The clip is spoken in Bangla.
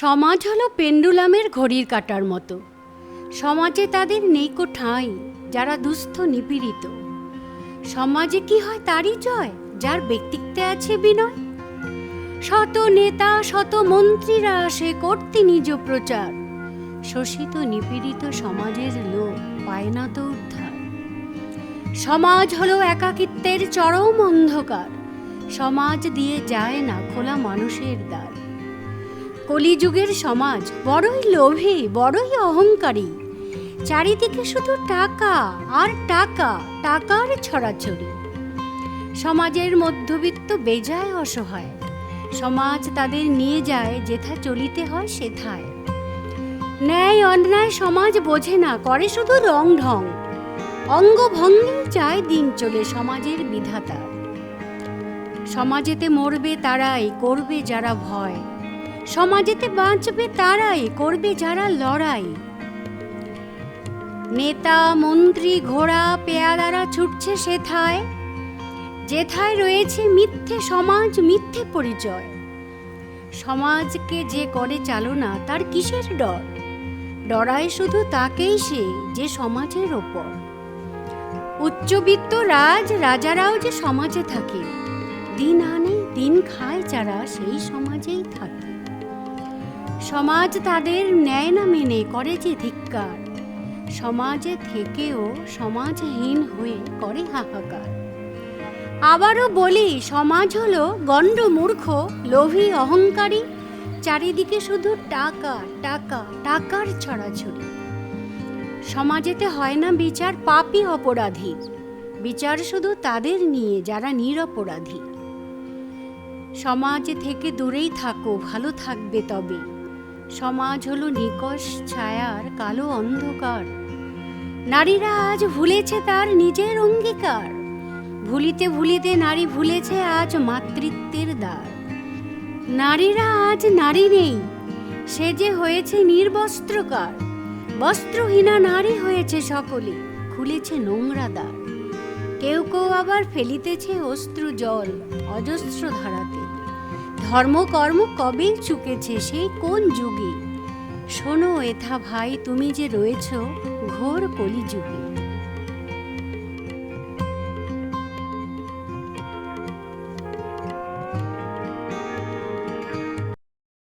সমাজ হলো পেন্ডুলামের ঘড়ির কাটার মতো। সমাজে তাদের নেইকো ঠাঁই যারা দুস্থ নিপীড়িত। সমাজে কি হয় তারই জয়, যার ব্যক্তিত্বে আছে বিনয়? শত নেতা, শত মন্ত্রীরা আসে করতে নিজ প্রচার। শোষিত নিপীড়িত সমাজের লোক পায় না তো উদ্ধার। সমাজ হলো একাকিত্বের চরম অন্ধকার। সমাজ দিয়ে যায় না খোলা মানুষের দ্বার। কলিযুগের সমাজ, বড়ই লোভী, বড়ই অহংকারী। চারিদিকে শুধু টাকা আর টাকা, টাকার ছড়াছড়ি। সমাজের মধ্যবিত্ত বেজায় অসহায়। সমাজ তাদের নিয়ে যায় যেথা চলিতে হয় সেথায়। ন্যায় অন্যায় সমাজ বোঝে না, করে শুধু রং ঢং। অঙ্গভঙ্গি চায় দিন চলে সমাজের বিধাতা। সমাজেতে মরবে তারাই, করবে যারা ভয়। সমাজেতে বাঁচবে তারাই, করবে যারা লড়াই। নেতা, মন্ত্রী, ঘোড়া, পেয়ারারা ছুটছে সেথায়। যেথায় রয়েছে মিথ্যে সমাজ, মিথ্যে পরিচয়। সমাজকে যে করে চালনা, তার কিসের ডর? ডরায় শুধু তাকেই সে, যে সমাজের ওপর। উচ্চবিত্ত রাজ, রাজারাও যে সমাজে থাকে। দিন আনে, দিন খায় যারা সেই সমাজেই থাকে। সমাজ তাদের ন্যায় না মেনে করে যে ধিক্কার। সমাজে থেকেও সমাজহীন হয়ে করে হাহাকার। আবারও বলি, সমাজ হলো গণ্ড মূর্খ, লোভী, অহংকারী, চারিদিকে শুধু টাকা টাকা, টাকার ছড়াছড়ি। সমাজেতে হয় না বিচার পাপি অপরাধী, বিচার শুধু তাদের নিয়ে যারা নিরপরাধী। সমাজ থেকে দূরেই থাকো, ভালো থাকবে তবে। সমাজ হলো নিকষ, ছায়ার, কালো অন্ধকার। নারীরা আজ ভুলেছে তার নিজের অঙ্গীকার। ভুলিতে ভুলিতে নারী ভুলেছে আজ মাতৃত্বের দ্বার। নারীরা আজ নারী নেই, সে যে হয়েছে নির্বস্ত্রকার। বস্ত্রহীনা নারী হয়েছে সকলে, খুলেছে নোংরা দ্বার। কেউ কেউ আবার ফেলিতেছে অস্ত্র জল, অজস্র ধারাতে। ধর্মকর্ম কবে চুকেছে সেই কোন যুগে? শোনো এথা ভাই তুমি যে রয়েছ ঘোর কলিযুগে।